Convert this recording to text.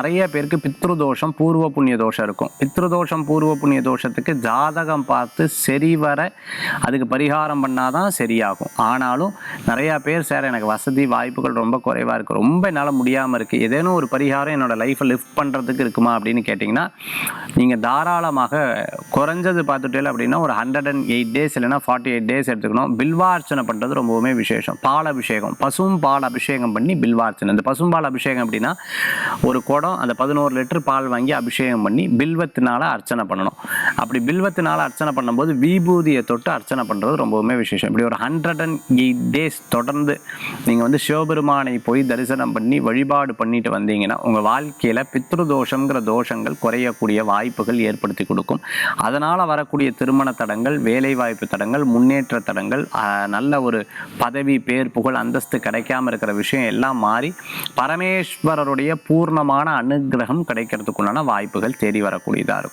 நிறைய பேருக்கு பித்ருதோஷம் பூர்வ புண்ணிய தோஷம் இருக்கும். பித்ருதோஷம் பூர்வ புண்ணிய தோஷத்துக்கு ஜாதகம் பார்த்து சரிவர அதுக்கு பரிகாரம் பண்ணாதான் சரியாகும். ஆனாலும் நிறையா பேர் சார் எனக்கு வசதி வாய்ப்புகள் ரொம்ப குறைவாக இருக்குது ரொம்ப என்னால் முடியாமல் இருக்குது ஏதேனும் ஒரு பரிகாரம் என்னோட லைஃப்பை லிஃப்ட் பண்ணுறதுக்கு இருக்குமா? அப்படின்னு கேட்டிங்கன்னா நீங்கள் தாராளமாக குறைஞ்சது பார்த்துட்டே அப்படின்னா ஒரு ஹண்ட்ரட் அண்ட் எயிட் டேஸ் இல்லைன்னா ஃபார்ட்டி எயிட் டேஸ் எடுத்துக்கணும். பில்வார்ச்சனை பண்ணுறது ரொம்பவுமே விசேஷம். பால் அபிஷேகம் பசும் பால் அபிஷேகம் பண்ணி பில்வார்ச்சனை. இந்த பசும்பால் அபிஷேகம் அப்படின்னா ஒரு குடம் அந்த பதினோரு லிட்டர் பால் வாங்கி அபிஷேகம் பண்ணி பில்வத்தினால அர்ச்சனை பண்ணணும். அப்படி பில்வத்தினால் அர்ச்சனை பண்ணும்போது விபூதியை தொட்டு அர்ச்சனை பண்ணுறது ரொம்பவுமே விசேஷம். இப்படி ஒரு ஹண்ட்ரட் அண்ட் எயிட் டேஸ் தொடர்ந்து நீங்கள் வந்து சிவபெருமானை போய் தரிசனம் பண்ணி வழிபாடு பண்ணிட்டு வந்தீங்கன்னா உங்கள் வாழ்க்கையில் பித்ருதோஷங்கிற தோஷங்கள் குறையக்கூடிய வாய்ப்புகள் ஏற்படுத்தி கொடுக்கும். அதனால் வரக்கூடிய திருமண தடங்கள் வேலைவாய்ப்பு தடங்கள் முன்னேற்ற தடங்கள் நல்ல ஒரு பதவி பேர் புகழ் அந்தஸ்து கிடைக்காம இருக்கிற விஷயம் எல்லாம் மாறி பரமேஸ்வரருடைய பூர்ணமான அனுகிரகம் கிடைக்கிறதுக்குண்டான வாய்ப்புகள் தேடி வரக்கூடியதாக இருக்கும்.